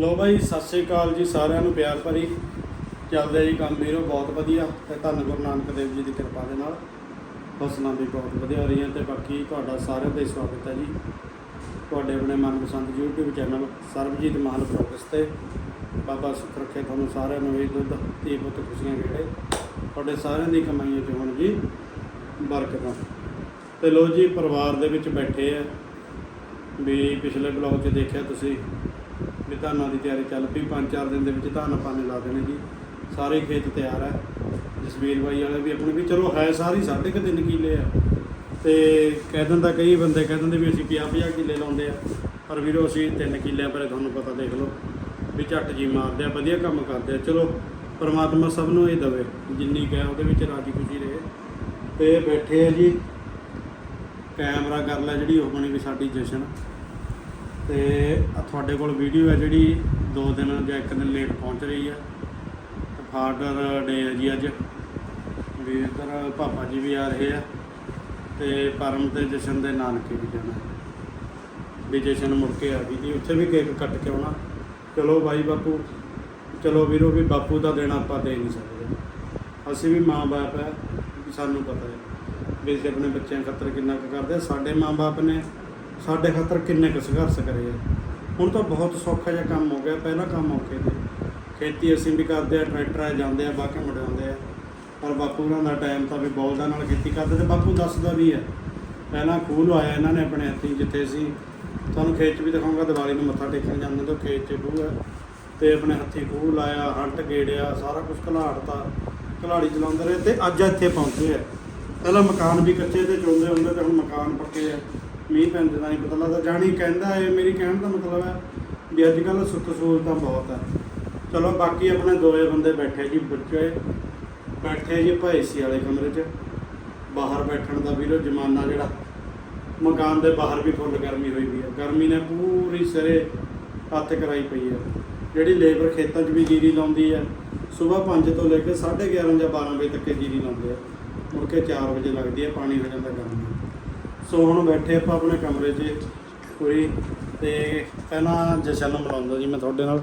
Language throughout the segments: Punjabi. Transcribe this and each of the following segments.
ਲੋ ਬਾਈ, ਸਤਿ ਸ੍ਰੀ ਅਕਾਲ ਜੀ ਸਾਰਿਆਂ ਨੂੰ, ਪਿਆਰ ਭਰੀ ਚੱਲਦੇ ਜੀ ਕੰਮ। ਵੀਰੋ, ਬਹੁਤ ਵਧੀਆ ਤੇ ਧੰਨ ਗੁਰੂ ਨਾਨਕ ਦੇਵ ਜੀ ਦੀ ਕਿਰਪਾ ਦੇ ਨਾਲ। ਫਸਲਾਂ ਵੀ ਬਹੁਤ ਵਧੀਆ ਹੋ ਰਹੀਆਂ ਤੇ ਬਾਕੀ ਤੁਹਾਡਾ ਸਾਰਿਆਂ ਦਾ ਹੀ ਸਵਾਗਤ ਹੈ ਜੀ। ਤੁਹਾਡੇ ਆਪਣੇ ਮਨਪਸੰਦ YouTube channel Sarbjit Maan progress ਤੇ। ਬਾਬਾ ਸੁੱਖ ਰੱਖੇ ਤੁਹਾਨੂੰ ਸਾਰਿਆਂ ਨੂੰ, ਇਹ ਦੁੱਧ, ਧੀ ਪੁੱਤ ਖੁਸ਼ੀਆਂ ਜਿਹੜੇ ਤੁਹਾਡੇ ਸਾਰਿਆਂ ਦੀ ਕਮਾਈਆਂ 'ਚ ਹੋਣ ਜੀ ਬਰਕਤਾਂ। ਤੇ ਲੋ ਜੀ, ਪਰਿਵਾਰ ਦੇ ਵਿੱਚ ਬੈਠੇ ਆ। ਵੀ ਪਿਛਲੇ ਬਲੌਗ 'ਚ ਦੇਖਿਆ ਤੁਸੀਂ ਵੀ ਧਾਨਾਂ ਦੀ ਤਿਆਰੀ ਚੱਲ ਪਈ। ਪੰਜ ਚਾਰ ਦਿਨ ਦੇ ਵਿੱਚ ਧਾਨ ਆਪਾਂ ਨੇ ਲਾ ਦੇਣੇ ਜੀ। ਸਾਰੇ ਖੇਤ ਤਿਆਰ ਹੈ ਜਸਵੀਰ ਬਾਈ ਵਾਲੇ ਵੀ ਆਪਣੇ ਵੀ ਚਲੋ ਹੈ ਸਾਰੀ ਸਾਢੇ ਕੁ ਤਿੰਨ ਕਿੱਲੇ ਆ। ਤੇ ਕਹਿ ਦਿੰਦਾ ਕਈ ਬੰਦੇ ਕਹਿ ਦਿੰਦੇ ਵੀ ਅਸੀਂ 50 50 ਕਿੱਲੇ ਲਾਉਂਦੇ ਆ। ਪਰ ਵੀਰੋ ਅਸੀਂ ਤਿੰਨ ਕਿੱਲਿਆਂ ਬਾਰੇ ਤੁਹਾਨੂੰ ਪਤਾ ਦੇਖ ਲਓ ਵੀ ਝੱਟ ਜੀ ਮਾਰਦੇ ਆ, ਵਧੀਆ ਕੰਮ ਕਰਦੇ ਆ। ਚਲੋ ਪਰਮਾਤਮਾ ਸਭ ਨੂੰ ਇਹ ਦਵੇ ਜਿੰਨੀ ਕਹਿ ਉਹਦੇ ਵਿੱਚ ਰਾਜੀ ਖੁਸ਼ੀ ਰਹੇ। ਤੇ ਬੈਠੇ ਆ ਜੀ। ਕੈਮਰਾ ਕਰ ਲੈ ਜਿਹੜੀ ਉਹ ਬਣੀ ਵੀ ਸਾਡੀ ਜਸ਼ਨ। ਤੇ ਤੁਹਾਡੇ ਕੋਲ ਵੀਡੀਓ ਹੈ ਜਿਹੜੀ ਦੋ ਦਿਨ ਜਾਂ ਇੱਕ ਦਿਨ ਲੇਟ ਪਹੁੰਚ ਰਹੀ ਹੈ। ਫਾਦਰ ਡੇ ਹੈ ਜੀ ਅੱਜ। ਵੀ ਇੱਧਰ ਪਾਪਾ ਜੀ ਵੀ ਆ ਰਹੇ ਆ। ਤੇ ਪਰਮ ਤੇ ਜਸ਼ਨ ਦੇ ਨਾਨਕੇ ਵੀ ਜਾਣਾ। ਵੀ ਜਸ਼ਨ ਮੁੜ ਕੇ ਆ ਗਈ ਜੀ। ਉੱਥੇ ਵੀ ਕੇਕ ਕੱਟ ਕੇ ਆਉਣਾ। ਚਲੋ ਬਾਈ ਬਾਪੂ। ਚਲੋ ਵੀਰੋ ਵੀ ਬਾਪੂ ਦਾ ਦੇਣਾ ਆਪਾਂ ਦੇ ਨਹੀਂ ਸਕਦੇ। ਅਸੀਂ ਵੀ ਮਾਂ-ਬਾਪ ਹੈ ਸਾਨੂੰ ਪਤਾ ਹੈ। ਵੀ ਅਸੀਂ ਆਪਣੇ ਬੱਚਿਆਂ ਖਾਤਰ ਕਿੰਨਾ ਕੁ ਕਰਦੇ ਸਾਡੇ ਮਾਂ-ਬਾਪ ਨੇ ਸਾਡੇ ਖਾਤਰ ਕਿੰਨੇ ਕੁ ਸੰਘਰਸ਼ ਕਰੇ ਆ। ਹੁਣ ਤਾਂ ਬਹੁਤ ਸੌਖਾ ਜਿਹਾ ਕੰਮ ਹੋ ਗਿਆ, ਪਹਿਲਾਂ ਕੰਮ ਔਖੇ ਤੇ ਖੇਤੀ ਅਸੀਂ ਵੀ ਕਰਦੇ ਆ, ਟਰੈਕਟਰ ਆ ਜਾਂਦੇ ਆ ਬਾਕੀ ਮੁੜਾਉਂਦੇ ਆ। ਪਰ ਬਾਪੂ ਉਹਨਾਂ ਦਾ ਟਾਈਮ ਤਾਂ ਵੀ ਬੌਲਦਾਂ ਨਾਲ ਖੇਤੀ ਕਰਦੇ ਤੇ ਬਾਪੂ ਦੱਸਦਾ ਵੀ ਹੈ ਪਹਿਲਾਂ ਖੂਹ ਲਵਾਇਆ ਇਹਨਾਂ ਨੇ ਆਪਣੇ ਹੱਥੀਂ ਜਿੱਥੇ ਸੀ। ਤੁਹਾਨੂੰ ਖੇਤ 'ਚ ਵੀ ਦਿਖਾਉਂਗਾ, ਦੀਵਾਲੀ ਨੂੰ ਮੱਥਾ ਟੇਕਣ ਜਾਂਦੇ ਤਾਂ ਖੇਤ 'ਚ ਖੂਹ ਹੈ ਤੇ ਆਪਣੇ ਹੱਥੀਂ ਖੂਹ ਲਾਇਆ, ਹੰਟ ਗੇੜਿਆ, ਸਾਰਾ ਕੁਝ ਘਲਾੜਤਾ, ਘਲਾੜੀ ਚਲਾਉਂਦੇ ਰਹੇ ਤੇ ਅੱਜ ਇੱਥੇ ਪਹੁੰਚੇ ਆ। ਪਹਿਲਾਂ ਮਕਾਨ ਵੀ ਕੱਚੇ ਤੇ ਚੁੰਦੇ ਹੁੰਦੇ, ਤੇ ਹੁਣ ਮਕਾਨ ਪੱਕੇ ਆ। ਮੀਂਹ ਪੈਂਦੇ ਦਾ ਨਹੀਂ ਪਤਾ ਲੱਗਦਾ। ਜਾਣੀ ਕਹਿੰਦਾ ਇਹ, ਮੇਰੀ ਕਹਿਣ ਦਾ ਮਤਲਬ ਹੈ ਵੀ ਅੱਜ ਕੱਲ੍ਹ ਸੁੱਖ ਸਹੂਲਤਾਂ ਬਹੁਤ ਹੈ ਚਲੋ ਬਾਕੀ ਆਪਣੇ ਦੋਏ ਬੰਦੇ ਬੈਠੇ ਜੀ ਬੱਚੇ। ਬੈਠੇ ਜੀ ਭਾਈਸੀ ਵਾਲੇ ਕਮਰੇ 'ਚ। ਬਾਹਰ ਬੈਠਣ ਦਾ ਵੀਰੋ ਜਮਾਨਾ ਜਿਹੜਾ, ਮਕਾਨ ਦੇ ਬਾਹਰ ਵੀ ਫੁੱਲ ਗਰਮੀ ਹੋਈ ਵੀ ਹੈ ਗਰਮੀ ਨੇ ਪੂਰੀ ਸਿਰੇ ਹੱਥ ਕਰਾਈ ਪਈ ਹੈ ਜਿਹੜੀ ਲੇਬਰ ਖੇਤਾਂ 'ਚ ਵੀ ਜੀਰੀ ਲਾਉਂਦੀ ਹੈ ਸਵੇਰ 5 ਤੋਂ ਲੈ ਕੇ 11:30 ਜਾਂ 12 ਵਜੇ ਤੱਕ ਜੀਰੀ ਲਾਉਂਦੇ ਆ। ਮੁੜ ਕੇ 4 ਵਜੇ ਲੱਗਦੀ ਹੈ ਪਾਣੀ ਹੋ ਜਾਂਦਾ ਗਰਮ। ਸੋ ਹੁਣ ਬੈਠੇ ਆਪਾਂ ਆਪਣੇ ਕਮਰੇ 'ਚ ਪੂਰੀ ਤੇ ਪਹਿਲਾਂ ਜਸ਼ਨ ਨੂੰ ਮਿਲਾਉਂਦਾ ਜੀ ਮੈਂ ਤੁਹਾਡੇ ਨਾਲ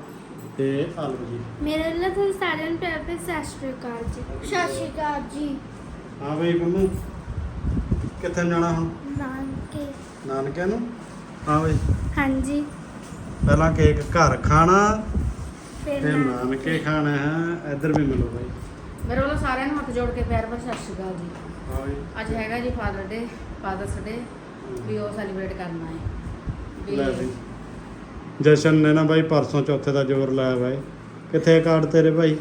ਤੇ ਆਲੂ ਜੀ। ਮੇਰੇ ਵੱਲੋਂ ਤੁਹਾਨੂੰ ਸਾਰਿਆਂ ਨੂੰ ਪਿਆਰ ਭਰੀ ਸਤਿ ਸ਼੍ਰੀ ਅਕਾਲ ਜੀ। ਸਤਿ ਸ਼੍ਰੀ ਅਕਾਲ ਜੀ। ਹਾਂ ਬਈ ਬੰਮੂ ਕਿੱਥੇ ਜਾਣਾ ਹੁਣ? ਨਾਨਕੇ। ਨਾਨਕਿਆਂ ਨੂੰ? ਹਾਂ ਬਈ। ਹਾਂਜੀ। ਪਹਿਲਾਂ ਕੇਕ ਘਰ ਖਾਣਾ ਫਿਰ ਤੇ ਨਾਨਕੇ। ਖਾਣਾ ਹੈ ਇੱਧਰ ਵੀ ਮਿਲੋ ਬਾਈ। ਮੇਰੇ ਵੱਲੋਂ ਸਾਰਿਆਂ ਨੂੰ ਹੱਥ ਜੋੜ ਕੇ ਪਿਆਰ ਭਰੀ ਸਤਿ ਸ਼੍ਰੀ ਅਕਾਲ ਜੀ। ਹਾਂ ਬਈ। ਅੱਜ ਹੈਗਾ ਜੀ ਫਾਦਰ ਡੇ ਫਾਦਰਸ ਡੇ ਵੀ ਉਹ ਸੈਲੀਬ੍ਰੇਟ ਕਰਨਾ ਹੈ। ਜਸ਼ਨ ਨੇ ਨਾ ਬਾਈ ਪਰਸੋਂ ਚੌਥੇ ਦਾ ਜ਼ੋਰ ਲਾਇਆ ਬਾਈ। ਕਿੱਥੇ ਕਾਰਡ ਤੇਰੇ ਭਾਈ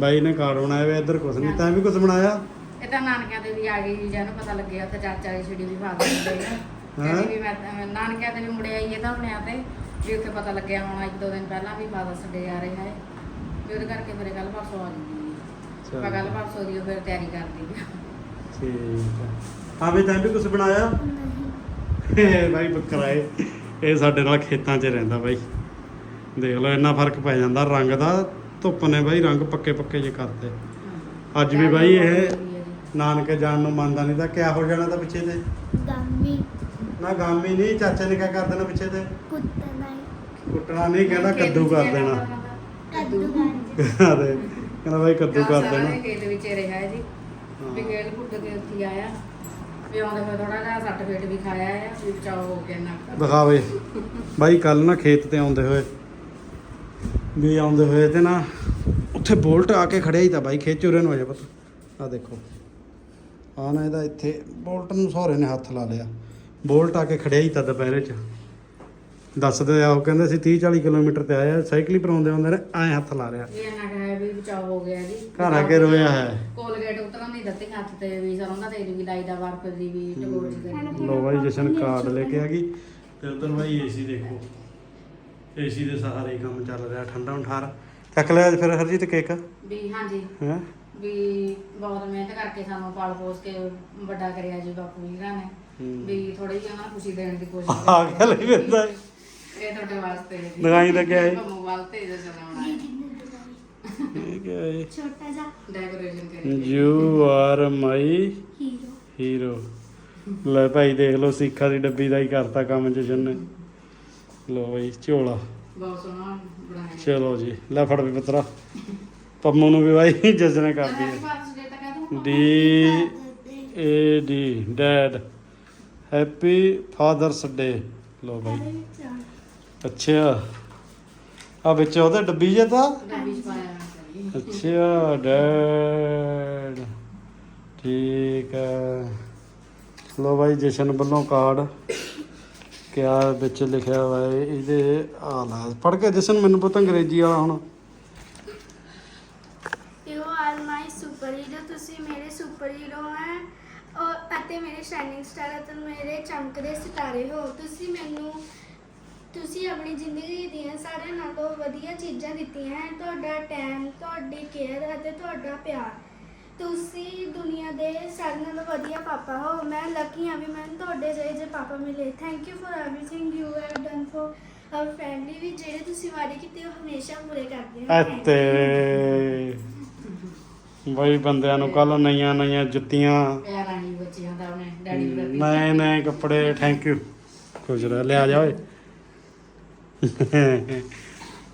ਬਾਈ ਨੇ ਕਾਰਡ ਬਣਾਇਆ ਵੇ ਇੱਧਰ ਕੁਛ ਨਹੀਂ ਤੈਂ ਵੀ ਕੁਛ ਬਣਾਇਆ? ਇਹ ਤਾਂ ਨਾਨਕਿਆਂ ਦੇ ਵੀ ਆ ਗਈ ਜੀ ਜਿਹਨੂੰ ਪਤਾ ਲੱਗਿਆ ਤੇ ਚਾਚਾ ਦੀ ਛੜੀ ਵੀ ਫਾਦਰ ਡੇ ਹੈਂ? ਕਹਿੰਦੀ ਵੀ ਮੈਂ ਤਾਂ- ਨਾਨਕਿਆਂ ਦੇ ਵੀ ਮੁੰਡੇ ਆਈਏ ਤਾਂ ਹੁਣਿਆ ਤੇ ਵੀ ਉੱਥੇ ਪਤਾ ਲੱਗਿਆ ਹੁਣ ਇੱਕ ਦੋ ਦਿਨ ਪਹਿਲਾਂ ਵੀ ਫਾਦਰਸ ਡੇ ਆ ਰਿਹਾ ਹੈ। ਵੀ ਉਹਦੇ ਕਰਕੇ ਮੇਰੇ ਕੱਲ ਪਰਸੋਂ ਆ ਗਈ ਮੈਂ ਕੱਲ ਪਰਸੋਂ ਦੀ ਉਹ ਫਿਰ ਤਿਆਰੀ ਕਰਦੀ ਆ ਠੀਕ ਹੈ। ਹਾਂ ਤੈਂ ਵੀ ਕੁਛ ਬਣਾਇਆ? ਇਹ ਬਾਈ ਬੱਕਰਾ ਏ ਇਹ ਸਾਡੇ ਨਾਲ ਖੇਤਾਂ 'ਚ ਰਹਿੰਦਾ ਬਾਈ। ਦੇਖ ਲਓ ਇੰਨਾ ਫ਼ਰਕ ਪੈ ਜਾਂਦਾ ਰੰਗ ਦਾ। ਧੁੱਪ ਨੇ ਬਾਈ ਰੰਗ ਪੱਕੇ ਪੱਕੇ ਜੇ ਕਰਤੇ। ਅੱਜ ਵੀ ਬਾਈ ਇਹ ਨਾਨਕੇ ਜਾਣ ਨੂੰ ਮੰਨਦਾ ਨਹੀਂ ਤਾਂ ਕਿਆ ਹੋ ਜਾਣਾ ਤਾਂ ਪਿੱਛੇ ਤੇ? ਗੰਮੀ। ਨਾ ਗਾਮੀ ਨਹੀਂ ਚਾਚੇ ਨੇ ਕਿਆ ਕਰ ਦੇਣਾ ਪਿੱਛੇ ਤੇ? ਕੁੱਟਣਾ ਨਹੀਂ ਕਹਿੰਦਾ ਕੱਦੂ ਕਰ ਦੇਣਾ। ਕੱਦੂ ਅਰੇ ਕਹਿੰਦਾ ਬਾਈ ਕੱਦੂ ਕਰ ਦੇਣਾ। ਖੇਤ ਵਿੱਚ ਰਿਹਾ ਜੀ। ਵੀ ਹਾਂ। ਗੇਲ ਪੁੱਟ ਕੇ ਉੱਥੇ ਆਇਆ। ਵੀ ਆਉਂਦੇ ਫਿਰ ਥੋੜਾ ਜਿਹਾ ਸੱਟ ਫੇਟ ਵੀ ਖਾਇਆ ਆ ਵੀ ਬਚਾਓ ਹੋ ਗਿਆ ਨਾ। ਦਿਖਾ ਬਈ। ਕੱਲ ਨਾ ਖੇਤ ਤੇ ਆਉਂਦੇ ਹੋਏ। ਵੀ ਆਉਂਦੇ ਹੋਏ ਤੇ ਨਾ ਉੱਥੇ ਬੋਲਟ ਆ ਕੇ ਖੜਿਆ ਹੀ ਤਾਂ ਬਾਈ ਖੇਤ ਚੁਰੇ ਨੂੰ ਹੋ ਜਾ ਪਤਾ। ਆ ਦੇਖੋ। ਆ ਨਾ ਇਹਦਾ ਇੱਥੇ ਬੋਲਟ ਨੂੰ ਸਹੁਰੇ ਨੇ ਹੱਥ ਲਾ ਲਿਆ। ਬੋਲਟ ਆ ਕੇ ਖੜਿਆ ਹੀ ਤਾਂ ਦੁਪਹਿਰੇ ਚ। ਦੱਸਦੇ ਆ ਉਹ ਕਹਿੰਦੇ ਸੀ 30 40 ਕਿਲੋਮੀਟਰ ਤੇ ਆਇਆ ਸਾਈਕਲ ਹੀ ਪਰਾਉਂਦੇ ਹੁੰਦੇ ਨੇ ਐ ਹੱਥ ਲਾ ਇਹਨਾਂ ਬਚਾਓ ਹੋ ਗਿਆ ਜੀ। ਘਰ ਆ ਕੇ ਰੋਇਆ ਹੈ। ਕੋਲਗੇਟ ਉਤਰਨ ਦੀ ਦਿੱਤੀ ਹੱਥ ਤੇ ਵੀ ਸਰੋਂ ਦਾ ਤੇਲ ਵੀ ਲਾਈਦਾ ਬਰਫ ਦੀ ਵੀ ਟਗੋਰ ਚ ਕਰੀ ਲੋ ਬਾਈ ਜਸ਼ਨ ਕਾਰਡ ਲੈ ਕੇ ਆ ਗਈ। ਤੇ ਉਧਰ ਬਾਈ ਏਸੀ ਦੇਖੋ। ਏਸੀ ਦੇ ਸਹਾਰੇ ਹੀ ਕੰਮ ਚੱਲ ਰਿਹਾ ਠੰਡਾ ਠਾਰ। ਚੱਕ ਲਿਆ ਫਿਰ ਹਰਜੀਤ ਕੇਕ? ਵੀ ਹਾਂਜੀ। ਹੈ? ਵੀ ਬਹੁਤ ਮਿਹਨਤ ਕਰਕੇ ਸਾਨੂੰ ਪਾਲ ਪੋਸ ਕੇ ਵੱਡਾ ਕਰਿਆ ਜੀ ਬਾਪੂ ਜੀ ਨੇ। ਹੂੰ। ਵੀ ਥੋੜੀ ਜਿਹੀ ਉਹਨਾਂ ਨੂੰ ਖੁਸ਼ੀ ਦੇਣ ਦੀ ਕੋਸ਼ਿਸ਼ ਆ ਗਿਆ ਲਈ ਫਿਰਦਾ। ਇਹ ਤੁਹਾਡੇ ਵਾਸਤੇ ਹੈ ਜੀ। ਦਿਖਾਈ ਤਾਂ ਕਿਆ ਹੈ? ਮੋਬਾਈਲ ਤੇ ਜੇ ਚਲਾਉਣਾ ਹੈ। ਇਹ ਕਿਆ ਏ ਛੋਟਾ ਜਿਹਾ ਡੈਕੋਰੇਸ਼ਨ ਕਰੀ you are my hero hero ਲੈ ਭਾਈ ਦੇਖ ਲਓ ਸਿੱਖਾਂ ਦੀ ਡੱਬੀ ਦਾ ਹੀ ਕਰਤਾ ਕੰਮ ਜਸ਼ਨ ਨੇ। ਲੋ ਬਈ ਝੋਲਾ। ਬਹੁਤ ਸੋਹਣਾ ਬਣਾਇਆ। ਚਲੋ ਜੀ ਲੈ ਫੜ ਵੀ ਪੁੱਤਰਾ। ਪੰਮੂ ਨੂੰ ਵੀ ਬਾਈ ਜਸਨੇ ਕਰਦੀ ਹੈ D A D dad happy father's day ਲੋ ਅੱਛਾ। ਆ ਵਿੱਚ ਉਹਦੇ ਡੱਬੀ ਜੇ ਤਾਂ? ਡੱਬੀ ਚ ਪਾਇਆ। ਅੱਛਾ, ਡੈਡ। ਠੀਕ ਹੈ। ਲੋ ਬਾਈ, ਜਸ਼ਨ ਵੱਲੋਂ ਕਾਰਡ। ਕਿਆ ਵਿੱਚ ਲਿਖਿਆ ਹੋਇਆ ਹੈ, ਇਹਦੇ ਆ ਲਾ ਪੜ ਕੇ ਜਸ਼ਨ, ਮੈਨੂੰ ਪਤਾ ਅੰਗਰੇਜ਼ੀ ਵਾਲਾ ਹੁਣ। You are my super hero ਤੁਸੀਂ ਮੇਰੇ ਸੁਪਰ ਹੀਰੋ ਹੈ। ਔਰ, ਅਤੇ ਮੇਰੇ ਸ਼ਾਈਨਿੰਗ ਸਟਾਰ ਅਤੇ ਮੇਰੇ ਚਮਕਦੇ ਸਿਤਾਰੇ ਹੋ। ਤੁਸੀਂ ਮੈਨੂੰ ਤੁਸੀਂ ਆਪਣੀ ਜ਼ਿੰਦਗੀ ਦੀਆਂ ਸਾਰਿਆਂ ਨਾਲੋਂ ਵਧੀਆ ਚੀਜ਼ਾਂ ਦਿੱਤੀਆਂ ਹਨ ਤੁਹਾਡਾ ਟਾਈਮ ਤੁਹਾਡੀ ਕੇਅਰ ਅਤੇ ਤੁਹਾਡਾ ਪਿਆਰ। ਤੁਸੀਂ ਦੁਨੀਆ ਦੇ ਸਾਰਿਆਂ ਨਾਲੋਂ ਵਧੀਆ ਪਾਪਾ ਹੋ। ਮੈਂ ਲੱਕੀ ਹਾਂ ਵੀ ਮੈਨੂੰ ਤੁਹਾਡੇ ਜਿਹੇ ਜੇ ਪਾਪਾ ਮਿਲੇ। Thank you for everything you have done for our family ਵੀ ਜਿਹੜੇ ਤੁਸੀਂ ਵਾਅਦੇ ਕੀਤੇ ਉਹ ਹਮੇਸ਼ਾ ਪੂਰੇ ਕਰਦੇ ਹੋ। ਅਤੇ ਬਈ ਬੰਦਿਆਂ ਨੂੰ ਕੱਲ ਨਈਆਂ ਨਈਆਂ ਜੁੱਤੀਆਂ। ਪਿਆਰਾਂ ਹੀ ਬੱਚਿਆਂ ਦਾ ਉਹਨੇ ਡੈਡੀ ਨੂੰ ਨਵੇਂ ਨਵੇਂ ਕੱਪੜੇ ਥੈਂਕ ਯੂ ਖੁਸ਼ ਰਹਿ ਲਿਆ ਜਾ ਓਏ।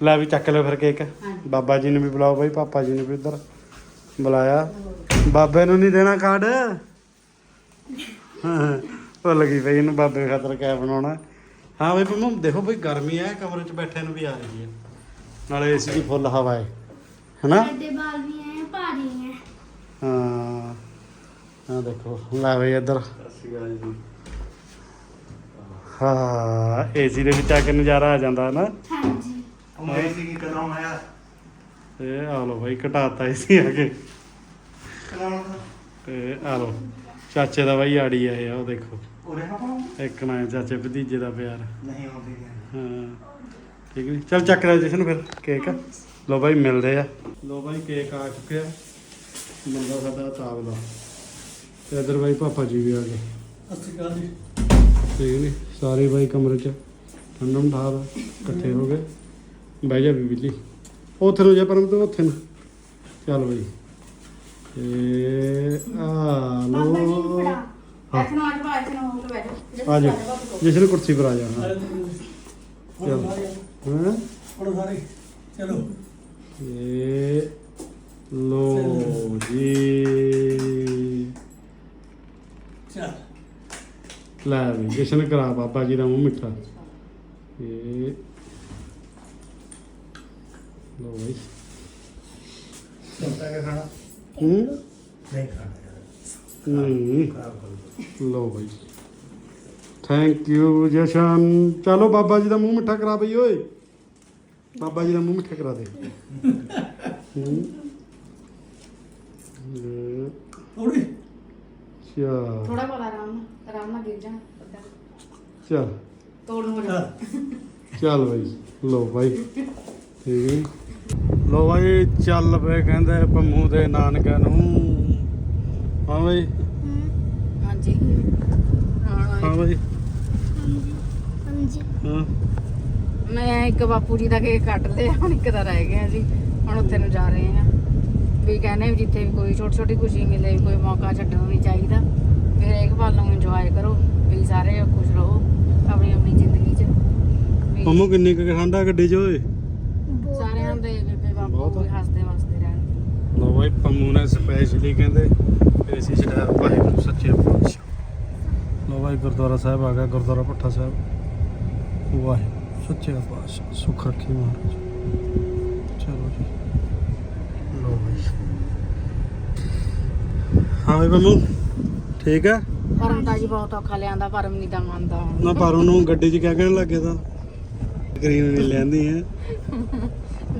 ਲੈ ਵੀ ਚੱਕ ਲਿਓ ਫਿਰ ਕੇਕ। ਬਾਬਾ ਜੀ ਨੂੰ ਵੀ ਬੁਲਾਓ ਬਈ ਪਾਪਾ ਜੀ ਨੂੰ ਵੀ ਉਧਰ ਬੁਲਾਇਆ। ਬਾਬੇ ਨੂੰ ਨਹੀਂ ਦੇਣਾ ਕਾਰਡ? ਉਹ ਲੱਗੀ ਪਈ ਇਹਨੂੰ ਬਾਬੇ ਖਾਤਰ ਕਿਆ ਬਣਾਉਣਾ। ਹਾਂ ਬਈ ਪੰਮੂ ਦੇਖੋ ਬਈ ਗਰਮੀ ਹੈ ਕਮਰੇ 'ਚ ਬੈਠੇ ਨੂੰ ਵੀ ਆ ਰਹੀ ਹੈ। ਨਾਲੇ ਏਸੀ ਦੀ ਫੁੱਲ ਹਵਾ ਹੈ ਹੈਨਾ? ਸਾਡੇ ਬਾਲ ਵੀ ਐ ਭਾਰੀ ਐ। ਹਾਂ। ਆ ਦੇਖੋ ਲੈ ਬਈ ਇੱਧਰ। ਹਾਂ ਏਸੀ ਦੇ ਵਿੱਚ ਆ ਕੇ ਨਜ਼ਾਰਾ ਆ ਜਾਂਦਾ ਨਾ ਹਾਂਜੀ। ਉਮਰ ਸੀ ਕੀ ਕਰਾਉਣਾ ਯਾਰ ਤੇ ਆ ਲੋ ਬਾਈ ਘਟਾਤਾ ਏਸੀ ਆ ਕੇ। ਕਰਾਉਣਾ ਤੇ ਆ ਲੋ ਚਾਚੇ ਦਾ ਬਾਈ ਆੜੀ ਆਏ ਆ ਉਹ ਦੇਖੋ। ਉਰੇ ਨਾ ਪਾਉਂ ਇੱਕ ਨਾ ਚਾਚੇ ਭਤੀਜੇ ਦਾ ਪਿਆਰ। ਨਹੀਂ ਆਉਂਦੀ ਹਾਂ। ਠੀਕ ਨਹੀਂ? ਚਲ ਚੱਕ ਲੈ ਜਸ਼ਨ ਫਿਰ ਕੇਕ। ਲੋ ਬਾਈ ਮਿਲਦੇ ਆ। ਲੋ ਬਾਈ ਕੇਕ ਆ ਚੁੱਕਿਆ। ਮੁੰਡਾ ਸਾਡਾ ਤਾਵਲਾ। ਤੇ ਇਧਰ ਬਾਈ ਪਾਪਾ ਜੀ ਵੀ ਆ ਗਏ। ਅਕਾਲ ਜੀ। ਠੀਕ ਨਹੀਂ ਸਾਰੇ ਬਾਈ ਕਮਰੇ 'ਚ ਠੰਡਮ ਠਾਰ ਇਕੱਠੇ ਹੋ ਗਏ ਬਹਿ ਜਾ ਵੀ ਬਿੱਲੀ ਉੱਥੇ ਨੂੰ ਜਾ ਪਰਮ ਤੋਂ ਉੱਥੇ ਨੂੰ। ਚੱਲ ਬਾਈ। ਤੇ ਆ ਜੀ ਲੋ ਫੜਾ। ਹਾਂ। ਇੱਥੇ ਨੂੰ ਅੱਜ ਬਾਅਦ ਨੂੰ ਹੋ ਕੇ ਬੈਠੋ ਆ ਜਾ। ਜਿਸ ਨੂੰ ਕੁਰਸੀ ਪਰ ਆ ਜਾ ਹਾਂ। ਸਾਰੇ ਚਲੋ। ਇਹ ਲੋ ਜੀ। ਲੈ ਵੀ ਜਸ਼ਨ ਕਰਾ ਬਾਬਾ ਜੀ ਦਾ ਮੂੰਹ ਮਿੱਠਾ। ਇਹ ਲੋ ਬਾਈ। ਚਲਤਾ ਕੇ ਖਾਣਾ? ਹੂੰ? ਨਹੀਂ ਖਾਣਾ ਹੂੰ। ਲੋ ਬਾਈ। Thank you Jashan. ਚਲੋ ਬਾਬਾ ਜੀ ਦਾ ਮੂੰਹ ਮਿੱਠਾ ਕਰਾ ਬਈ ਓਏ। ਬਾਬਾ ਜੀ ਦਾ ਮੂੰਹ ਮਿੱਠਾ ਕਰਾ ਦੇ। ਹੂੰ। ਥੋੜੀ ਚਾ ਥੋੜਾ ਬੋਲਾ ਆਰਾਮ ਨਾਲ। ਆਰਾਮ ਨਾਲ ਗਿਰ ਜਾਣਾ। ਪੱਕਾ ਚਲ। ਤੋੜ ਨੂੰ ਹੋ ਜਾਣਾ ਚੱਲ। ਚੱਲ ਬਾਈ ਲੋ ਬਾਈ। ਠੀਕ ਹੈ ਲੋ ਬਾਈ ਚੱਲ ਪਏ ਕਹਿੰਦੇ ਪੰਮੂ ਦੇ ਨਾਨਕਿਆਂ ਨੂੰ। ਹਾਂ ਬਾਈ। ਹਾਂਜੀ। ਹਾਂ ਬਾਈ। ਹਾਂਜੀ। ਹਾਂ। ਮੈਂ ਇੱਕ ਬਾਪੂ ਜੀ ਦਾ ਕੇਕ ਕੱਟ ਲਿਆ ਹੁਣ ਇੱਕ ਦਾ ਰਹਿ ਗਿਆ ਜੀ। ਹੁਣ ਉੱਥੇ ਨੂੰ ਜਾ ਰਹੇ ਆ ਵੀ ਕਹਿੰਦੇ ਜਿੱਥੇ ਵੀ ਕੋਈ ਛੋਟੀ ਛੋਟੀ ਖੁਸ਼ੀ ਮਿਲੇ ਕੋਈ ਮੌਕਾ ਛੱਡਣਾ ਨਹੀਂ ਚਾਹੀਦਾ। ਫਿਰ ਇੱਕ ਪਲ ਨੂੰ ਇੰਜੋਏ ਕਰੋ ਵੀ ਸਾਰੇ ਖੁਸ਼ ਰਹੋ ਆਪਣੀ ਆਪਣੀ ਜ਼ਿੰਦਗੀ 'ਚ। ਵੀ ਪੰਮੂ ਕਿੰਨੀ ਕੁ ਠੰਡਾ ਗੱਡੀ 'ਚ ਓਏ? ਸਾਰਿਆਂ ਦੇ ਬੇਬੇ ਬਾਪੂ। ਵੀ ਹੱਸਦੇ ਵਸਦੇ ਰਹਿਣ। ਲੋ ਬਾਈ ਪੰਮੂ ਨੇ ਸਪੈਸ਼ਲੀ ਕਹਿੰਦੇ ਏਸੀ ਛਡਾਇਆ ਵਾਹਿਗੁਰੂ ਸੱਚੇ ਪਾਤਸ਼ਾਹ ਲੋ ਬਾਈ ਗੁਰਦੁਆਰਾ ਸਾਹਿਬ ਆ ਗਿਆ ਗੁਰਦੁਆਰਾ ਭੱਠਾ ਸਾਹਿਬ। ਵਾਹਿਗੁਰੂ ਸੱਚੇ ਪਾਤਸ਼ਾਹ ਸੁਖ ਰੱਖੀ ਮਹਾਰਾਜ। ਚਲੋ ਜੀ। ਲੋ ਬਾਈ। ਹਾਂ ਬਾਈ ਪੰਮੂ। ਠੀਕ ਆ? ਪਰਮ ਤਾਂ ਜੀ ਬਹੁਤ ਔਖਾ ਲਿਆਂਦਾ ਪਰਮ ਨਹੀਂ ਤਾਂ ਮੰਨਦਾ। ਹੁਣ ਨਾ ਪਰ ਉਹਨੂੰ ਗੱਡੀ 'ਚ ਕਿਆ ਕਹਿਣ ਲੱਗੇ ਤਾਂ? ਗਰੀਨ ਨਹੀਂ ਲੈਂਦੀ ਹੈ।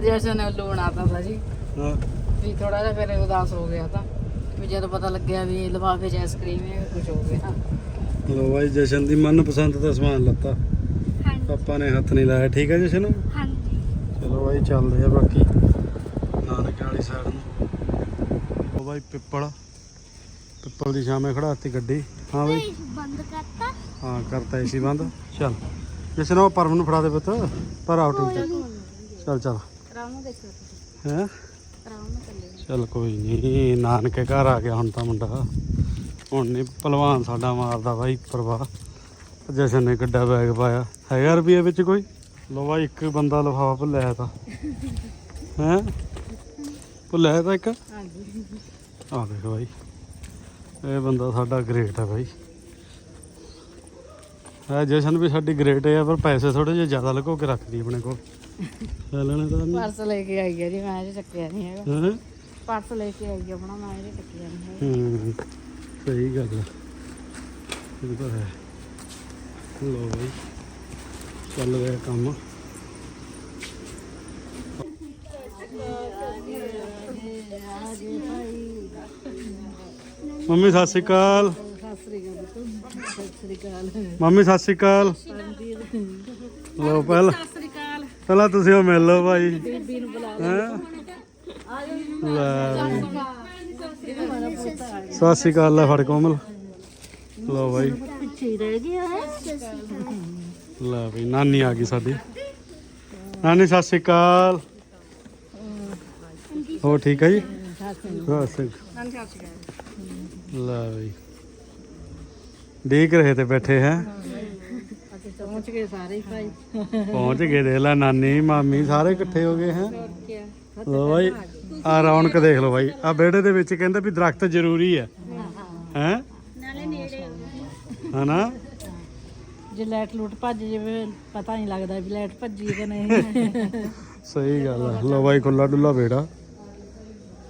ਜੈਸੇ ਨੇ ਉੱਲੂ ਬਣਾਤਾ ਤਾ ਜੀ। ਹਾਂ। ਵੀ ਥੋੜਾ ਜਿਹਾ ਫਿਰ ਉਦਾਸ ਹੋ ਗਿਆ ਤਾਂ। ਵੀ ਜਦੋਂ ਪਤਾ ਲੱਗਿਆ ਵੀ ਲਿਫਾਫੇ 'ਚ ਆਈਸਕ੍ਰੀਮ ਹੈ ਕੁਝ ਹੋ ਗਿਆ। ਲੋ ਬਾਈ ਜਸ਼ਨ ਦੀ ਮਨਪਸੰਦ ਦਾ ਸਮਾਨ ਲੱਤਾ। ਹਾਂਜੀ। ਪਾਪਾ ਨੇ ਹੱਥ ਨਹੀਂ ਲਾਇਆ। ਠੀਕ ਹੈ ਜਸ਼ਨ? ਹਾਂਜੀ। ਚਲੋ ਬਾਈ ਚੱਲਦੇ ਆ ਬਾਕੀ। ਨਾਨਕ ਵਾਲੀ ਸਾਈਡ ਨੂੰ। ਉਹ ਬਾਈ ਪਿੱਪਲ। ਪਿੱਪਲ ਦੀ ਛਾਵੇਂ ਖੜਾਤੀ ਗੱਡੀ। ਹਾਂ ਬਾਈ। ਬੰਦ ਕਰਤਾ। ਹਾਂ ਕਰਤਾ ਏਸੀ ਬੰਦ। ਚੱਲ। ਜਸ਼ਨ ਉਹ ਪਰਮ ਨੂੰ ਫੜਾ ਦੇ ਪੁੱਤ। ਪਰ ਆਊਟਿੰਗ ਚੱਲ ਚੱਲ। ਆਰਾਮ ਨਾਲ ਦੇਖੋ ਹੈ? ਚੱਲੇ। ਚੱਲ ਕੋਈ ਨਹੀਂ ਨਾਨਕੇ ਘਰ ਆ ਗਿਆ ਹੁਣ ਤਾਂ ਮੁੰਡਾ। ਹੁਣ ਨਹੀਂ ਪਹਿਲਵਾਨ ਸਾਡਾ ਮਾਰਦਾ ਬਾਈ ਪ੍ਰਵਾਹ। ਜਸ਼ਨ ਨੇ ਗੱਡਾ ਬੈਗ ਪਾਇਆ। ਹੈਗਾ ਰੁਪਈਏ ਵਿੱਚ ਕੋਈ? ਲੋ ਬਾਈ ਇੱਕ ਬੰਦਾ ਲਿਫਾਫਾ ਭੁੱਲਿਆ ਤਾਂ। ਹੈ? ਭੁੱਲਿਆ ਤਾਂ ਇੱਕ? ਹਾਂਜੀ। ਆ ਦੇਖੋ ਬਾਈ। ਇਹ ਬੰਦਾ ਸਾਡਾ ਗ੍ਰੇਟ ਹੈ ਬਾਈ। ਹੈ ਜਸ਼ਨ ਵੀ ਸਾਡੀ ਗ੍ਰੇਟ ਹੈ ਪਰ ਪੈਸੇ ਥੋੜੇ ਜਿਹਾ ਜ਼ਿਆਦਾ ਲਗੋ ਕੇ ਰੱਖਦੀ ਆਪਣੇ ਕੋਲ। ਲੈਣੇ ਤਾਂ ਨਹੀਂ। ਪਰਸ ਲੈ ਕੇ ਆਈ ਹੈ ਜੀ ਮੈਂ ਇਹ ਚੱਕਿਆ ਨਹੀਂ ਹੈਗਾ। ਹੈਂ? ਪਰਸ ਲੈ ਕੇ ਆਈ ਹੈ ਆਪਣਾ ਮੈਂ ਇਹ ਚੱਕਿਆ ਨਹੀਂ ਹੈਗਾ। ਹੂੰ ਸਹੀ ਗੱਲ ਹੈ ਇਹ ਤਾਂ ਹੈ। ਲੋ ਬਾਈ ਚੱਲ ਰਿਹਾ ਕੰਮ। ਮੰਮੀ, ਸਤਿ ਸ਼੍ਰੀ ਅਕਾਲ। ਮੰਮੀ, ਸਤਿ ਸ਼੍ਰੀ ਅਕਾਲ। ਲੋ ਪਹਿਲਾਂ ਸਤਿ ਸ੍ਰੀ ਅਕਾਲ ਪਹਿਲਾਂ ਤੁਸੀਂ ਉਹ ਮਿਲ ਲਓ ਭਾਈ। ਬੀਬੀ ਨੂੰ ਬੁਲਾ ਹੈਂ ਸਤਿ ਸ਼੍ਰੀ ਅਕਾਲ ਲੈ ਫੜ ਕੋਮਲ। ਲੋ ਬਾਈ ਪਿੱਛੇ ਰਹਿ ਗਿਆ ਲੈ ਬਈ ਨਾਨੀ ਆ ਗਈ ਸਾਡੀ। ਨਾਨੀ, ਸਤਿ ਸ਼੍ਰੀ ਅਕਾਲ। ਹੋ ਠੀਕ ਹੈ ਜੀ? ਸਤਿ ਸ਼੍ਰੀ ਅਕਾਲ। ਲੈ ਬਈ। ਦੇਖ ਰਹੇ ਤੇ ਬੈਠੇ ਹੈ। ਅਸੀਂ ਪਹੁੰਚ ਗਏ ਸਾਰੇ ਹੀ ਭਾਈ। ਪਹੁੰਚ ਗਏ ਦੇਖ ਲੈ ਨਾਨੀ ਮਾਮੀ ਸਾਰੇ ਇਕੱਠੇ ਹੋ ਗਏ ਹੈ। ਲੋ ਬਾਈ ਆ ਰੌਣਕ ਦੇਖ ਲਓ ਬਾਈ। ਆ ਵਿਹੜੇ ਦੇ ਵਿੱਚ ਕਹਿੰਦੇ ਵੀ ਦਰਖਤ ਜ਼ਰੂਰੀ ਹੈ। ਹੈ? ਨਾਲੇ ਨੇੜੇ ਹਨਾ? ਜੇ ਲਾਈਟ ਲੂਟ ਭੱਜ ਜਾਵੇ ਪਤਾ ਨਹੀਂ ਲੱਗਦਾ ਵੀ ਲਾਈਟ ਭੱਜੀ ਕਿ ਨਹੀਂ। ਸਹੀ ਗੱਲ ਹੈ ਲੋ ਬਾਈ ਖੁੱਲਾ ਡੁੱਲਾ ਵਿਹੜਾ।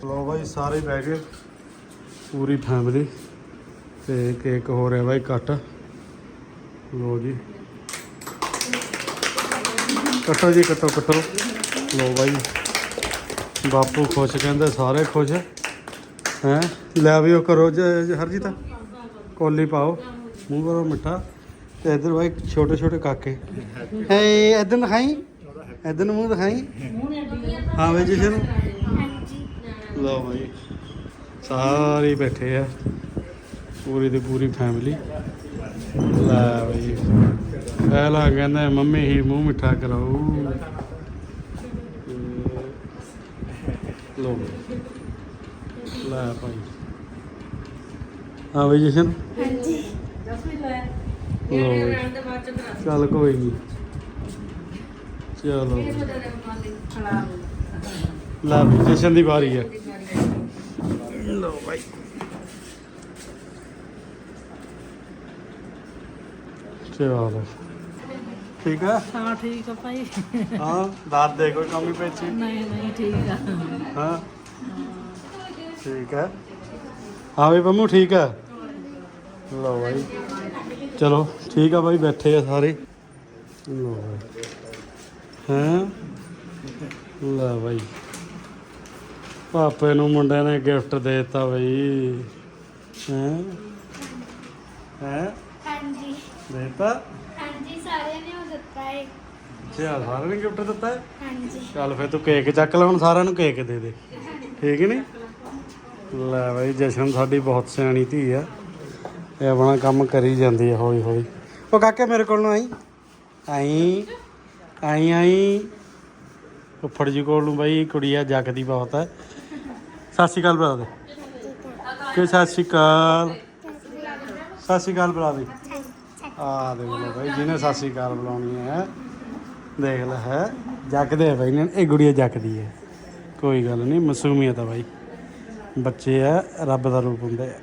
ਲੋ ਬਾਈ ਸਾਰੇ ਬਹਿ ਗਏ। ਪੂਰੀ ਫੈਮਿਲੀ ਤੇ ਕੇਕ ਹੋ ਰਿਹਾ ਬਾਈ ਕੱਟ। ਲੋ ਜੀ। ਕੱਟੋ ਜੀ, ਕੱਟੋ ਕੱਟੋ। ਲੋ ਬਾਈ। ਬਾਪੂ ਖੁਸ਼ ਕਹਿੰਦੇ ਸਾਰੇ ਖੁਸ਼। ਹੈ? ਲੈ ਵੀ ਉਹ ਕਰੋ ਜ- ਜ- ਹਰਜੀਤ। ਕੋਲੀ ਪਾਓ। ਮੂੰਹ ਕਰੋ ਮਿੱਠਾ। ਤੇ ਇਧਰ ਬਾਈ ਛੋਟੇ ਛੋਟੇ ਕਾਕੇ। ਹੈ ਇਧਰ ਦਿਖਾਈ? ਇਧਰ ਮੂੰਹ ਦਿਖਾਈ? ਹਾਂ ਬਈ ਜੀ ਹਾਂਜੀ ਲਓ ਬਾਈ। ਸਾਰੇ ਬੈਠੇ ਆ। ਪੂਰੀ ਦੀ ਪੂਰੀ ਫੈਮਿਲੀ ਲੈ ਬਈ। ਪਹਿਲਾਂ ਕਹਿੰਦੇ ਮੰਮੀ ਹੀ ਮੂੰਹ ਮਿੱਠਾ ਕਰਾਓ ਬਈ। ਲੈ ਭਾਈ। ਹਾਂ ਬਈ ਜਸ਼ਨ। ਹਾਂਜੀ। ਲਓ ਬਈ। ਚੱਲ ਕੋਈ ਨਹੀਂ ਚਲੋ। ਲੈ ਬਈ ਜਸ਼ਨ ਦੀ ਵਾਰੀ ਹੈ ਲਓ ਭਾਈ ਚਲੋ। ਠੀਕ ਹੈ? ਹਾਂ ਠੀਕ ਆ ਭਾਈ। ਹਾਂ ਦਾਦ ਦੇ ਕੋਈ ਕਮੀ ਪੇਚੀ? ਨਹੀਂ ਨਹੀਂ ਠੀਕ ਆ। ਹਾਂ। ਠੀਕ ਹੈ। ਹਾਂ ਵੀ ਪੰਮੂ ਠੀਕ ਹੈ। ਲਓ ਭਾਈ ਚਲੋ ਠੀਕ ਆ ਭਾਈ ਬੈਠੇ ਆ ਸਾਰੇ। ਲਓ ਭਾਈ ਹਾਂ? ਲੈ ਭਾਈ ਪਾਪੇ ਨੂੰ ਮੁੰਡੇ ਨੇ ਗਿਫਟ ਦੇ ਦਿੱਤਾ ਬਈ। ਹੈਂ? ਹੈਂ? ਹਾਂਜੀ। ਦੇਤਾ? ਹਾਂਜੀ ਸਾਰਿਆਂ ਨੇ ਉਹ ਦਿੱਤਾ ਹੈ ਅੱਛਾ ਸਾਰਿਆਂ ਨੇ ਗਿਫਟ ਦਿੱਤਾ ਹੈ ਹਾਂਜੀ। ਚੱਲ ਫੇ ਤੂੰ ਕੇਕ ਚੱਕ ਲੈ ਹੁਣ ਸਾਰਿਆਂ ਨੂੰ ਕੇਕ ਦੇ ਦੇ। ਠੀਕ ਨਹੀਂ ਲੈ ਬਈ ਜਸ਼ਨ ਸਾਡੀ ਬਹੁਤ ਸਿਆਣੀ ਧੀ ਆ। ਇਹ ਆਪਣਾ ਕੰਮ ਕਰੀ ਜਾਂਦੀ ਹੈ ਹੌਲੀ ਹੌਲੀ। ਉਹ ਕਾਕੇ ਮੇਰੇ ਕੋਲ ਨੂੰ ਆਈ। ਆਈ ਆਈ ਆਈ। ਉੱਫੜ ਜੀ ਕੋਲ ਨੂੰ ਬਈ ਕੁੜੀਆ ਜਗਦੀ ਬਹੁਤ ਹੈ ਸਤਿ ਸ਼੍ਰੀ ਅਕਾਲ ਭਰਾ ਦੇ। ਕਿ ਸਤਿ ਸ਼੍ਰੀ ਅਕਾਲ। ਸਤਿ ਸ਼੍ਰੀ ਅਕਾਲ ਭਰਾ ਦੇ। ਆ ਦੇਖ ਲਓ ਬਈ, ਜਿਹਨੇ ਸਤਿ ਸ਼੍ਰੀ ਅਕਾਲ ਬੁਲਾਉਣੀ ਹੈ, ਦੇਖ ਲੈ ਹੈ, ਜੱਕਦੇ ਆ ਬਾਈ ਨੇ, ਇਹ ਗੁੜੀਆ ਜੱਕਦੀ ਹੈ। ਕੋਈ ਗੱਲ ਨਹੀਂ ਮਸੂਮੀਅਤ ਆ ਬਾਈ। ਬੱਚੇ ਆ, ਰੱਬ ਦਾ ਰੂਪ ਹੁੰਦੇ ਆ।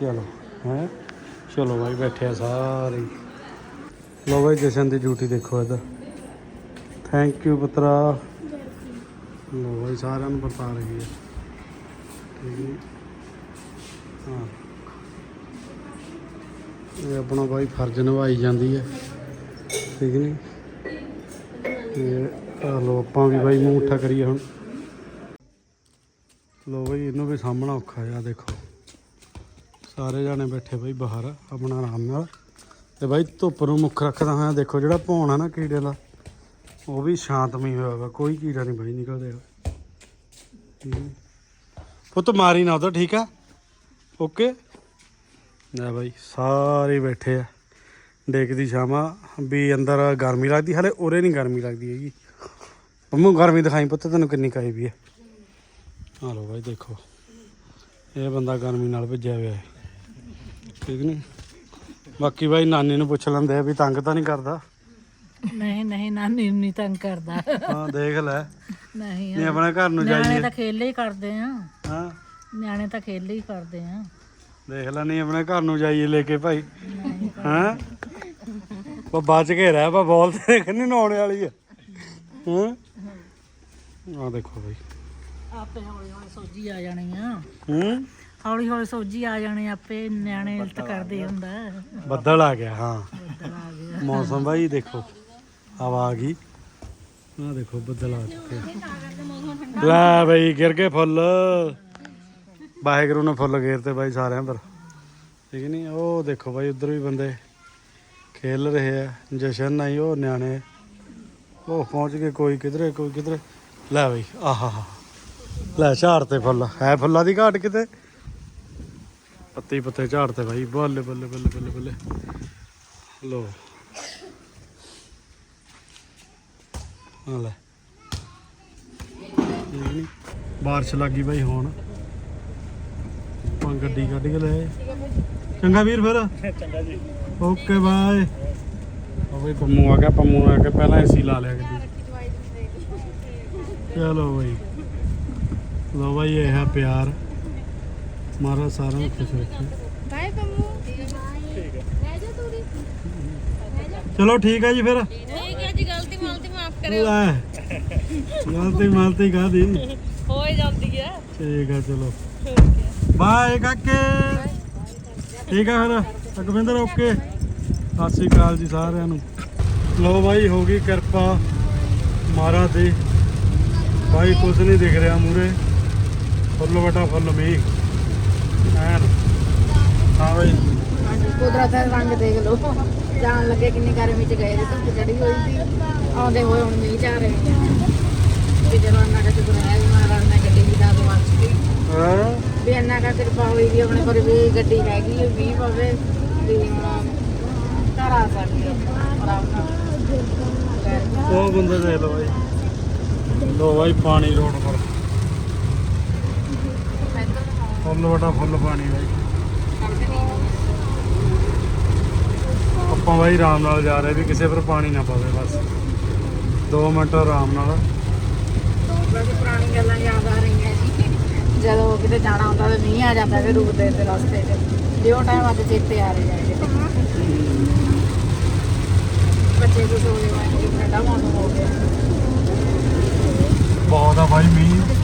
ਚਲੋ, ਹੈ। ਚਲੋ ਬਾਈ, ਬੈਠੇ ਆ ਸਾਰੇ। ਹੀ। ਲਓ ਜਸ਼ਨ ਦੀ ਡਿਊਟੀ ਦੇਖੋ ਇੱਧਰ। ਥੈਂਕ ਯੂ ਪੁੱਤਰਾ। ਲੋ ਬਾਈ, ਸਾਰਿਆਂ ਨੂੰ ਬਤਾ ਰਹੀ ਹੈ। ਹਾਂ ਇਹ ਆਪਣਾ ਬਾਈ ਫਰਜ਼ ਨਿਭਾਈ ਜਾਂਦੀ ਹੈ। ਠੀਕ ਨਹੀਂ? ਤੇ ਆ ਲੋ ਆਪਾਂ ਵੀ ਬਾਈ ਮੂੰਹ ਉੱਠਾ ਕਰੀਏ ਹੁਣ। ਲੋ ਬਾਈ, ਇਹਨੂੰ ਵੀ ਸਾਹਮਣਾ ਔਖਾ ਆ, ਦੇਖੋ। ਸਾਰੇ ਜਾਣੇ ਬੈਠੇ ਬਾਈ ਬਾਹਰ, ਆਪਣਾ ਆਰਾਮ ਨਾਲ। ਤੇ ਬਾਈ ਧੁੱਪ ਨੂੰ ਮੁੱਖ ਰੱਖਦਾ ਹੋਇਆ, ਦੇਖੋ ਜਿਹੜਾ ਭੌਣ ਆ ਨਾ ਕੀੜੇ ਦਾ ਉਹ ਵੀ ਸ਼ਾਂਤਮਈ ਹੋਇਆ ਵਾ, ਕੋਈ ਕੀੜਾ ਨਹੀਂ ਬਾਈ ਨਿਕਲਦੇ ਠੀਕ ਹੈ ਪੁੱਤ ਮਾਰੀ ਨਾ ਉਧਰ, ਠੀਕ ਆ? ਓਕੇ। ਲੈ ਬਾਈ, ਸਾਰੇ ਬੈਠੇ ਆ। ਦੇਖਦੀ ਸ਼ਾਮਾ ਵੀ ਅੰਦਰ ਗਰਮੀ ਲੱਗਦੀ, ਹਲੇ ਉਰੇ ਨਹੀਂ ਗਰਮੀ ਲੱਗਦੀ ਹੈਗੀ। ਮੰਮੂ ਗਰਮੀ ਦਿਖਾਈ ਪੁੱਤ, ਤੈਨੂੰ ਕਿੰਨੀ ਕਾਈ ਵੀ ਹੈ ਆ ਲੋ ਬਾਈ, ਦੇਖੋ। ਇਹ ਬੰਦਾ ਗਰਮੀ ਨਾਲ ਭਿੱਜਿਆ ਹੋਇਆ ਹੈ। ਠੀਕ ਨਹੀਂ ਬਾਕੀ ਬਾਈ, ਨਾਨੀ ਨੂੰ ਪੁੱਛ ਲੈਂਦੇ ਆ ਵੀ ਤੰਗ ਤਾਂ ਨਹੀਂ ਕਰਦਾ। ਨਹੀਂ ਨਹੀਂ ਨਾਨੀ ਨੂੰ ਨਹੀਂ ਤੰਗ ਕਰਦਾ। ਹਾਂ ਦੇਖ ਲੈ। ਨਹੀਂ ਨਹੀਂ ਆਪਣੇ ਘਰ ਨੂੰ ਨਿਆਣੇ ਜਾਈਏ ਤਾਂ ਖੇਲੇ ਹੀ ਕਰਦੇ ਆ। ਹਾਂ। ਨਿਆਣੇ ਤਾਂ ਖੇਲੇ ਹੀ ਕਰਦੇ ਆ। ਦੇਖ ਲੈ ਨਹੀਂ ਆਪਣੇ ਘਰ ਨੂੰ ਜਾਈਏ ਲੈ ਕੇ ਭਾਈ। ਹਾਂ। ਉਹ ਬਚ ਕੇ ਰਹਿ ਪਾ ਬੋਲ ਤੇ ਕਿੰਨੀ ਨਹਾਉਣ ਵਾਲੀ ਆ। ਹਾਂ। ਆ ਦੇਖੋ ਭਾਈ ਆਪੇ ਹੌਲੀ ਹੌਲੀ ਸੋਜੀ ਆ ਜਾਣੀ ਆ। ਹੂੰ। ਹੌਲੀ ਹੌਲੀ ਸੋਜੀ ਆ ਜਾਣੀ ਆਪੇ ਨਿਆਣੇ ਇਲਤ ਕਰਦੇ ਹੁੰਦਾ। ਬੱਦਲ ਆ ਗਿਆ ਹਾਂ। ਬੱਦਲ ਆ ਗਿਆ। ਮੌਸਮ ਭਾਈ ਦੇਖੋ। ਹਵਾ ਆ ਗਈ। ਆ ਦੇਖੋ ਬੱਦਲ ਆ ਚੁੱਕੇ ਲੈ ਬਈ ਗਿਰ ਗਏ ਫੁੱਲ। ਵਾਹਿਗੁਰੂ ਨੇ ਫੁੱਲ ਗੇਰ ਤੇ ਬਾਈ ਸਾਰਿਆਂ ਪਰ। ਠੀਕ ਨਹੀਂ ਉਹ ਦੇਖੋ ਬਾਈ ਉਧਰ ਵੀ ਬੰਦੇ ਖੇਲ ਰਹੇ ਆ। ਜਸ਼ਨ ਨਹੀਂ ਉਹ ਨਿਆਣੇ। ਉਹ ਪਹੁੰਚ ਗਏ ਕੋਈ ਕਿਧਰੇ ਕੋਈ ਕਿਧਰੇ। ਲੈ ਬਈ ਆਹਾ। ਲੈ ਝਾੜ ਤੇ ਫੁੱਲ। ਹੈ ਫੁੱਲਾਂ ਦੀ ਘਾਟ ਕਿਤੇ? ਪੱਤੀ ਪੱਤੇ ਝਾੜ ਤੇ ਬਾਈ। ਬੱਲੇ ਬੱਲੇ ਬੱਲੇ ਬੱਲੇ ਬੱਲੇ। ਲੋ ਆ ਲੈ। ਬਾਰਿਸ਼ ਲੱਗੀ ਬਾਈ ਹੁਣ। ਆਪਾਂ ਗੱਡੀ ਕੱਢ ਕੇ ਲੈ। ਚੰਗਾ ਵੀਰ ਫਿਰ। ਚੰਗਾ ਜੀ। Okay bye. ਉਹ ਬਈ ਪੰਮੂ ਆ ਗਿਆ ਪੰਮੂ ਆ ਕੇ ਪਹਿਲਾਂ ਏਸੀ ਲਾ ਲਿਆ ਗੱਡੀ। ਚਲੋ ਬਾਈ। ਲੋ ਬਾਈ ਇਹ ਹੈ ਪਿਆਰ। ਮਾਰਾ ਸਾਰਿਆਂ ਨੂੰ ਖੁਸ਼ ਰੱਖੇ। ਬਾਏ ਪੰਮੂ। ਠੀਕ ਹੈ। ਰਹਿ ਜਾ ਤੂੰ ਵੀ। ਚਲੋ ਠੀਕ ਹੈ ਜੀ ਫਿਰ। ਮਾਲਤੀ ਲੈ। ਗਲਤੀ ਮਾਲਤੀ ਕਾਦੀ ਹੋ ਜਾਂਦੀ ਹੈ। ਠੀਕ ਹੈ ਚਲੋ। ਬਾਏ ਕਾਕੇ। ਠੀਕ ਹੈ ਫਿਰ। ਅਕਵਿੰਦਰ ਓਕੇ। ਸਤਿ ਸ੍ਰੀ ਅਕਾਲ ਜੀ ਸਾਰਿਆਂ ਨੂੰ। ਲੋ ਬਾਈ ਹੋ ਗਈ ਕਿਰਪਾ ਮਹਾਰਾਜ ਦੀ। ਬਾਈ ਕੁਝ ਨਹੀਂ ਦਿਖ ਰਿਹਾ ਮੂਰੇ ਫੁੱਲ ਵਟਾ ਫੁੱਲ ਮੀਂਹ। ਐਨ। ਹਾਂ ਬਾਈ। ਹਾਂਜੀ ਕੁਦਰਤ ਦਾ ਰੰਗ ਦੇਖ ਲਓ। ਜਾਣ ਲੱਗੇ ਕਿੰਨੀ ਗਰਮੀ ਚ ਗਏ ਤੇ ਧੁੱਪ ਚੜੀ ਹੋਈ ਸੀ। ਆਉਂਦੇ ਹੋਏ ਹੁਣ ਮੀਂਹ ਚਾ ਰਹੇ। ਵੀ ਚਲੋ ਇੰਨਾ ਕੁ ਸ਼ੁਕਰ ਹੈ ਵੀ ਮਹਾਰਾਜ ਨੇ ਗੱਡੀ ਦੀ ਦਾਤ ਬਖਸ਼ ਹਾਂ। ਵੀ ਇੰਨਾ ਕੁ ਕਿਰਪਾ ਹੋਈ ਵੀ ਆਪਣੇ ਪਰ ਵੀ ਗੱਡੀ ਹੈਗੀ ਮੀਂਹ ਪਵੇ ਵੀ ਘਰ ਆ ਸਕਦੀ ਹੈ ਆਰਾਮ ਨਾਲ ਉਹ ਬੰਦੇ ਦੇਖ ਲਓ ਬਾਈ। ਲੋ ਬਾਈ ਪਾਣੀ ਰੋਡ ਪਰ ਫੁੱਲ ਵਟਾ ਫੁੱਲ ਪਾਣੀ ਬਾਈ। ਆਪਾਂ ਬਾਈ ਆਰਾਮ ਨਾਲ ਜਾ ਰਹੇ ਵੀ ਕਿਸੇ ਪਰ ਪਾਣੀ ਨਾ ਪਵੇ ਬਸ। 2 ਮਿੰਟ ਆਰਾਮ ਨਾਲ। ਜਦੋਂ ਕਿਤੇ ਜਾਣਾ ਹੁੰਦਾ ਤਾਂ ਮੀਂਹ ਆ ਜਾਂਦਾ ਫਿਰ ਰੁਕਦੇ ਤੇ ਰਸਤੇ 'ਚ ਜਿਉਂ ਟਾਈਮ ਅੱਜ ਚੇਤੇ ਆ ਰਿਹਾ ਜੀ ਬੱਚੇ ਜੋ ਸੋ ਗਏ ਵਾਂ ਜੀ ਠੰਡਾ ਮੌਸਮ ਹੋ ਗਿਆ। ਬਹੁਤ ਆ ਬਾਈ ਮੀਂਹ।